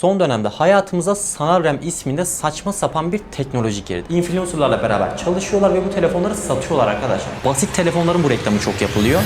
son dönemde hayatımıza sanal RAM isminde saçma sapan bir teknoloji girdi. Influencerlarla beraber çalışıyorlar ve bu telefonları satıyorlar arkadaşlar. Basit telefonların bu reklamı çok yapılıyor.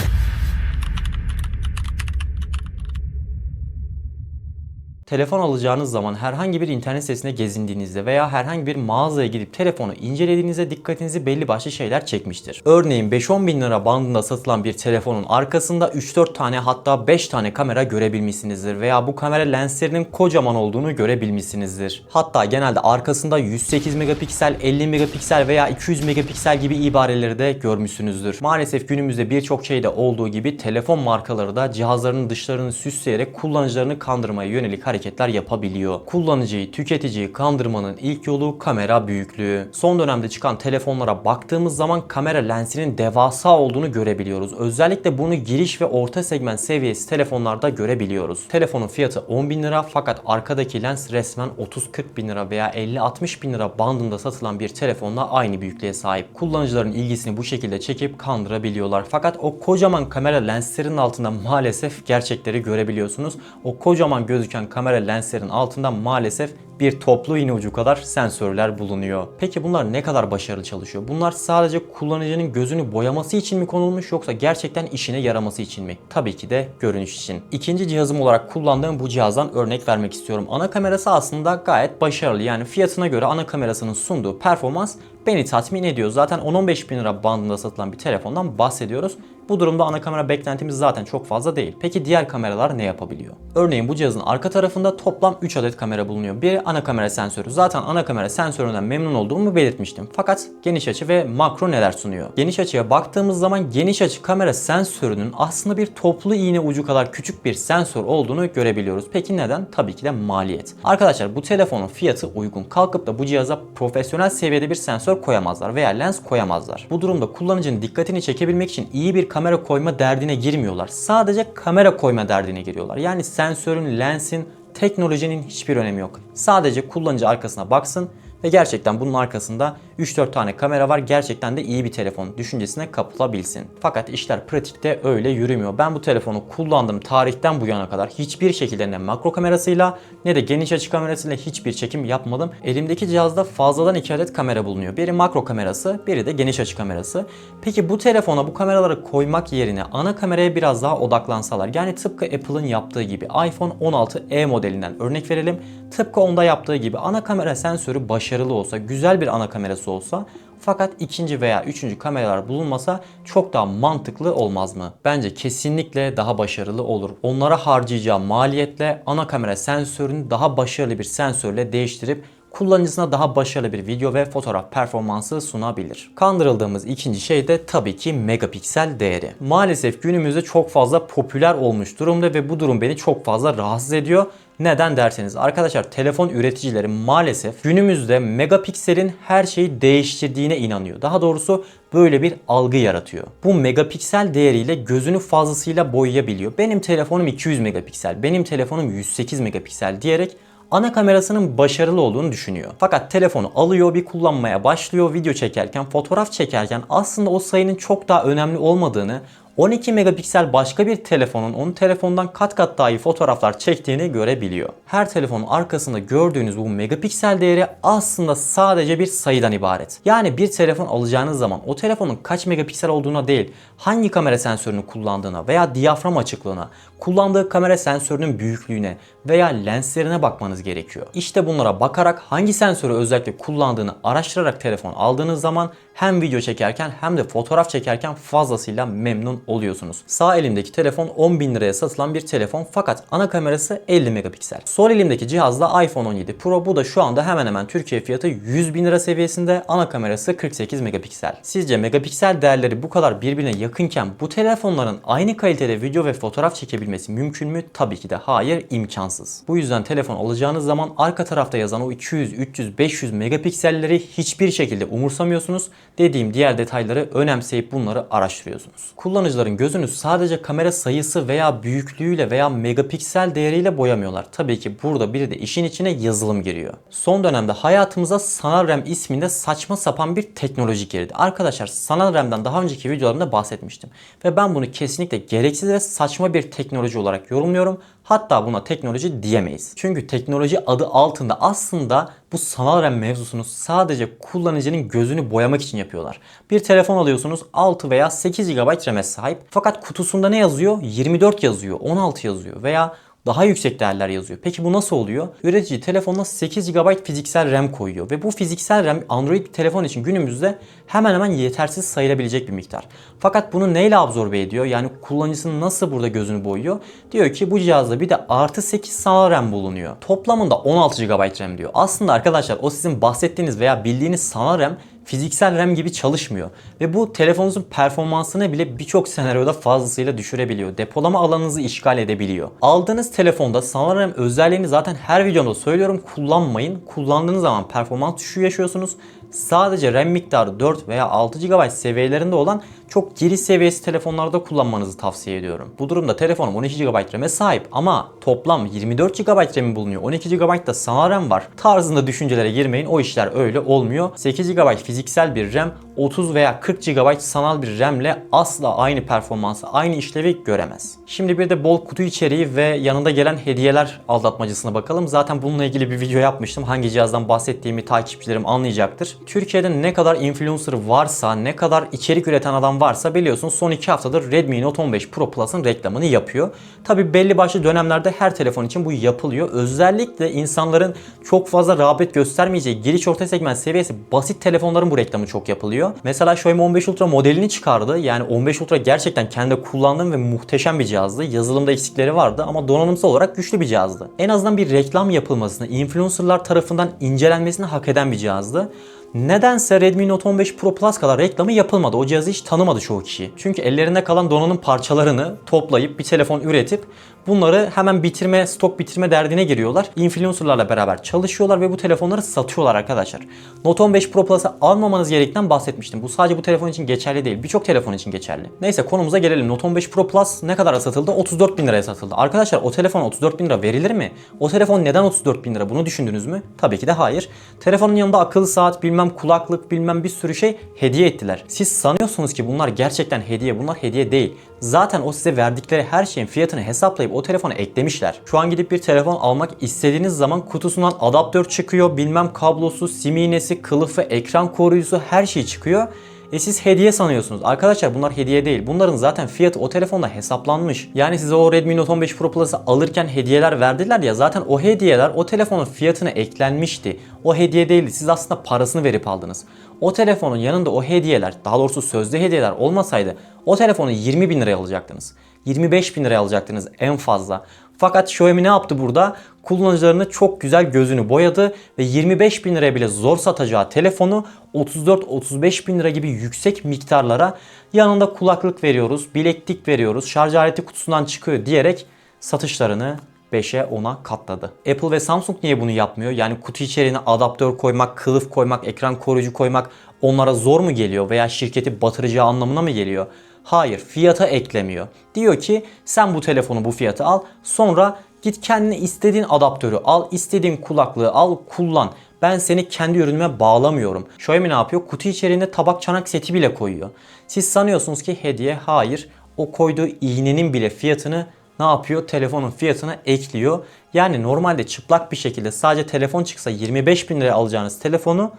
Telefon alacağınız zaman herhangi bir internet sitesine gezindiğinizde veya herhangi bir mağazaya gidip telefonu incelediğinizde dikkatinizi belli başlı şeyler çekmiştir. Örneğin 5-10 bin lira bandında satılan bir telefonun arkasında 3-4 tane hatta 5 tane kamera görebilmişsinizdir veya bu kamera lenslerinin kocaman olduğunu görebilmişsinizdir. Hatta genelde arkasında 108 megapiksel, 50 megapiksel veya 200 megapiksel gibi ibareleri de görmüşsünüzdür. Maalesef günümüzde birçok şeyde olduğu gibi telefon markaları da cihazlarının dışlarını süsleyerek kullanıcılarını kandırmaya yönelik hareketler yapabiliyor. Kullanıcıyı, tüketiciyi kandırmanın ilk yolu kamera büyüklüğü. Son dönemde çıkan telefonlara baktığımız zaman kamera lensinin devasa olduğunu görebiliyoruz. Özellikle bunu giriş ve orta segment seviyesi telefonlarda görebiliyoruz. Telefonun fiyatı 10 bin lira fakat arkadaki lens resmen 30-40 bin lira veya 50-60 bin lira bandında satılan bir telefonla aynı büyüklüğe sahip. Kullanıcıların ilgisini bu şekilde çekip kandırabiliyorlar. Fakat o kocaman kamera lenslerinin altında maalesef gerçekleri görebiliyorsunuz. O kocaman gözüken kamera lenslerin altında maalesef bir toplu iğne ucu kadar sensörler bulunuyor. Peki bunlar ne kadar başarılı çalışıyor? Bunlar sadece kullanıcının gözünü boyaması için mi konulmuş yoksa gerçekten işine yaraması için mi? Tabii ki de görünüş için. İkinci cihazım olarak kullandığım bu cihazdan örnek vermek istiyorum. Ana kamerası aslında gayet başarılı. Yani fiyatına göre ana kamerasının sunduğu performans beni tatmin ediyor. Zaten 10-15 bin lira bandında satılan bir telefondan bahsediyoruz. Bu durumda ana kamera beklentimiz zaten çok fazla değil. Peki diğer kameralar ne yapabiliyor? Örneğin bu cihazın arka tarafında toplam 3 adet kamera bulunuyor. Biri ana kamera sensörü. Zaten ana kamera sensöründen memnun olduğumu belirtmiştim. Fakat geniş açı ve makro neler sunuyor? Geniş açıya baktığımız zaman geniş açı kamera sensörünün aslında bir toplu iğne ucu kadar küçük bir sensör olduğunu görebiliyoruz. Peki neden? Tabii ki de maliyet. Arkadaşlar bu telefonun fiyatı uygun. Kalkıp da bu cihaza profesyonel seviyede bir sensör koyamazlar veya lens koyamazlar. Bu durumda kullanıcının dikkatini çekebilmek için iyi bir kamera koyma derdine girmiyorlar. Sadece kamera koyma derdine giriyorlar. Yani sensörün, lensin, teknolojinin hiçbir önemi yok. Sadece kullanıcı arkasına baksın ve gerçekten bunun arkasında 3-4 tane kamera var. Gerçekten de iyi bir telefon düşüncesine kapılabilsin. Fakat işler pratikte öyle yürümüyor. Ben bu telefonu kullandığım tarihten bu yana kadar hiçbir şekilde ne makro kamerasıyla ne de geniş açı kamerasıyla hiçbir çekim yapmadım. Elimdeki cihazda fazladan 2 adet kamera bulunuyor. Biri makro kamerası, biri de geniş açı kamerası. Peki bu telefona bu kameraları koymak yerine ana kameraya biraz daha odaklansalar. Yani tıpkı Apple'ın yaptığı gibi iPhone 16e modelinden örnek verelim. Tıpkı onda yaptığı gibi ana kamera sensörü başarılı olsa, güzel bir ana kamerası olsa fakat ikinci veya üçüncü kameralar bulunmasa çok daha mantıklı olmaz mı? Bence kesinlikle daha başarılı olur. Onlara harcayacağı maliyetle ana kamera sensörünü daha başarılı bir sensörle değiştirip kullanıcısına daha başarılı bir video ve fotoğraf performansı sunabilir. Kandırıldığımız ikinci şey de tabii ki megapiksel değeri. Maalesef günümüzde çok fazla popüler olmuş durumda ve bu durum beni çok fazla rahatsız ediyor. Neden derseniz arkadaşlar telefon üreticileri maalesef günümüzde megapikselin her şeyi değiştirdiğine inanıyor. Daha doğrusu böyle bir algı yaratıyor. Bu megapiksel değeriyle gözünü fazlasıyla boyayabiliyor. Benim telefonum 200 megapiksel, benim telefonum 108 megapiksel diyerek ana kamerasının başarılı olduğunu düşünüyor. Fakat telefonu alıyor, bir kullanmaya başlıyor, video çekerken, fotoğraf çekerken aslında o sayının çok daha önemli olmadığını, 12 megapiksel başka bir telefonun onun telefondan kat kat daha iyi fotoğraflar çektiğini görebiliyor. Her telefonun arkasında gördüğünüz bu megapiksel değeri aslında sadece bir sayıdan ibaret. Yani bir telefon alacağınız zaman o telefonun kaç megapiksel olduğuna değil, hangi kamera sensörünü kullandığına veya diyafram açıklığına, kullandığı kamera sensörünün büyüklüğüne veya lenslerine bakmanız gerekiyor. İşte bunlara bakarak hangi sensörü özellikle kullandığını araştırarak telefon aldığınız zaman hem video çekerken hem de fotoğraf çekerken fazlasıyla memnun oluyorsunuz. Sağ elimdeki telefon 10 bin liraya satılan bir telefon fakat ana kamerası 50 megapiksel. Sol elimdeki cihazda iPhone 17 Pro bu da şu anda hemen hemen Türkiye fiyatı 100 bin lira seviyesinde ana kamerası 48 megapiksel. Sizce megapiksel değerleri bu kadar birbirine yakınken bu telefonların aynı kalitede video ve fotoğraf çekebilmesi mümkün mü? Tabii ki de hayır imkansız. Bu yüzden telefon alacağınız zaman arka tarafta yazan o 200, 300, 500 megapikselleri hiçbir şekilde umursamıyorsunuz. Dediğim diğer detayları önemseyip bunları araştırıyorsunuz. Kullanıcı kullanıcıların gözünü sadece kamera sayısı veya büyüklüğüyle veya megapiksel değeriyle boyamıyorlar. Tabii ki burada bir de işin içine yazılım giriyor. Son dönemde hayatımıza sanal RAM isminde saçma sapan bir teknoloji girdi. Arkadaşlar sanal RAM'den daha önceki videolarımda bahsetmiştim. Ve ben bunu kesinlikle gereksiz ve saçma bir teknoloji olarak yorumluyorum. Hatta buna teknoloji diyemeyiz. Çünkü teknoloji adı altında aslında bu sanal RAM mevzusunu sadece kullanıcının gözünü boyamak için yapıyorlar. Bir telefon alıyorsunuz 6 veya 8 GB RAM'e. Fakat kutusunda ne yazıyor? 24 yazıyor, 16 yazıyor veya daha yüksek değerler yazıyor. Peki bu nasıl oluyor? Üretici telefonuna 8 GB fiziksel RAM koyuyor ve bu fiziksel RAM Android telefon için günümüzde hemen hemen yetersiz sayılabilecek bir miktar. Fakat bunu neyle absorbe ediyor? Yani kullanıcısının nasıl burada gözünü boyuyor? Diyor ki bu cihazda bir de artı 8 sanal RAM bulunuyor. Toplamında 16 GB RAM diyor. Aslında arkadaşlar o sizin bahsettiğiniz veya bildiğiniz sanal RAM fiziksel RAM gibi çalışmıyor. Ve bu telefonunuzun performansını bile birçok senaryoda fazlasıyla düşürebiliyor. Depolama alanınızı işgal edebiliyor. Aldığınız telefonda sanal RAM özelliğini zaten her videomda söylüyorum kullanmayın. Kullandığınız zaman performans düşüşü yaşıyorsunuz. Sadece RAM miktarı 4 veya 6 GB seviyelerinde olan çok giriş seviyesi telefonlarda kullanmanızı tavsiye ediyorum. Bu durumda telefonum 12 GB RAM'e sahip ama toplam 24 GB RAM'i bulunuyor. 12 GB da sanal RAM var. Tarzında düşüncelere girmeyin. O işler öyle olmuyor. 8 GB fiziksel bir RAM 30 veya 40 GB sanal bir RAM ile asla aynı performansı, aynı işlevi göremez. Şimdi bir de bol kutu içeriği ve yanında gelen hediyeler aldatmacısına bakalım. Zaten bununla ilgili bir video yapmıştım. Hangi cihazdan bahsettiğimi takipçilerim anlayacaktır. Türkiye'de ne kadar influencer varsa, ne kadar içerik üreten adam varsa biliyorsunuz son 2 haftadır Redmi Note 15 Pro Plus'ın reklamını yapıyor. Tabi belli başlı dönemlerde her telefon için bu yapılıyor. Özellikle insanların çok fazla rağbet göstermeyeceği giriş orta segment seviyesi basit telefonların bu reklamı çok yapılıyor. Mesela Xiaomi 15 Ultra modelini çıkardı. Yani 15 Ultra gerçekten kendi kullandığım ve muhteşem bir cihazdı. Yazılımda eksikleri vardı ama donanımsal olarak güçlü bir cihazdı. En azından bir reklam yapılmasını, influencerlar tarafından incelenmesini hak eden bir cihazdı. Nedense Redmi Note 15 Pro Plus kadar reklamı yapılmadı. O cihazı hiç tanımadı çoğu kişi. Çünkü ellerinde kalan donanım parçalarını toplayıp bir telefon üretip bunları hemen bitirme, stok bitirme derdine giriyorlar. Influencerlarla beraber çalışıyorlar ve bu telefonları satıyorlar arkadaşlar. Note 15 Pro Plus'ı almamanız gerektiğinden bahsetmiştim. Bu sadece bu telefon için geçerli değil. Birçok telefon için geçerli. Neyse konumuza gelelim. Note 15 Pro Plus ne kadar satıldı? 34 bin liraya satıldı. Arkadaşlar o telefon 34 bin lira verilir mi? O telefon neden 34 bin lira? Bunu düşündünüz mü? Tabii ki de hayır. Telefonun yanında akıllı saat, bilmem kulaklık, bilmem bir sürü şey hediye ettiler. Siz sanıyorsunuz ki bunlar gerçekten hediye. Bunlar hediye değil. Zaten o size verdikleri her şeyin fiyatını hesaplayıp o telefona eklemişler. Şu an gidip bir telefon almak istediğiniz zaman kutusundan adaptör çıkıyor, bilmem kablosu, sim iğnesi, kılıfı, ekran koruyucusu her şey çıkıyor. E siz hediye sanıyorsunuz. Arkadaşlar bunlar hediye değil. Bunların zaten fiyatı o telefonda hesaplanmış. Yani size o Redmi Note 15 Pro Plus'ı alırken hediyeler verdiler ya zaten o hediyeler o telefonun fiyatına eklenmişti. O hediye değildi. Siz aslında parasını verip aldınız. O telefonun yanında o hediyeler, daha doğrusu sözde hediyeler olmasaydı o telefonu 20 bin liraya alacaktınız. 25 bin liraya alacaktınız en fazla. Fakat Xiaomi ne yaptı burada? Kullanıcılarını çok güzel gözünü boyadı ve 25 bin liraya bile zor satacağı telefonu 34-35 bin lira gibi yüksek miktarlara yanında kulaklık veriyoruz, bileklik veriyoruz, şarj aleti kutusundan çıkıyor diyerek satışlarını 5'e 10'a katladı. Apple ve Samsung niye bunu yapmıyor? Yani kutu içeriğine adaptör koymak, kılıf koymak, ekran koruyucu koymak onlara zor mu geliyor veya şirketi batıracağı anlamına mı geliyor? Hayır, fiyata eklemiyor. Diyor ki sen bu telefonu bu fiyata al, sonra git kendine istediğin adaptörü al, istediğin kulaklığı al, kullan. Ben seni kendi ürünüme bağlamıyorum. Xiaomi ne yapıyor? Kutu içerisinde tabak çanak seti bile koyuyor. Siz sanıyorsunuz ki hediye. Hayır. O koyduğu iğnenin bile fiyatını ne yapıyor? Telefonun fiyatına ekliyor. Yani normalde çıplak bir şekilde sadece telefon çıksa 25 bin liraya alacağınız telefonu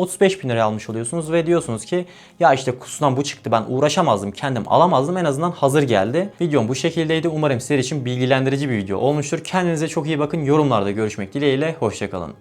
35 bin liraya almış oluyorsunuz ve diyorsunuz ki ya işte kutusundan bu çıktı ben uğraşamazdım kendim alamazdım en azından hazır geldi. Videom bu şekildeydi. Umarım sizler için bilgilendirici bir video olmuştur. Kendinize çok iyi bakın. Yorumlarda görüşmek dileğiyle. Hoşçakalın.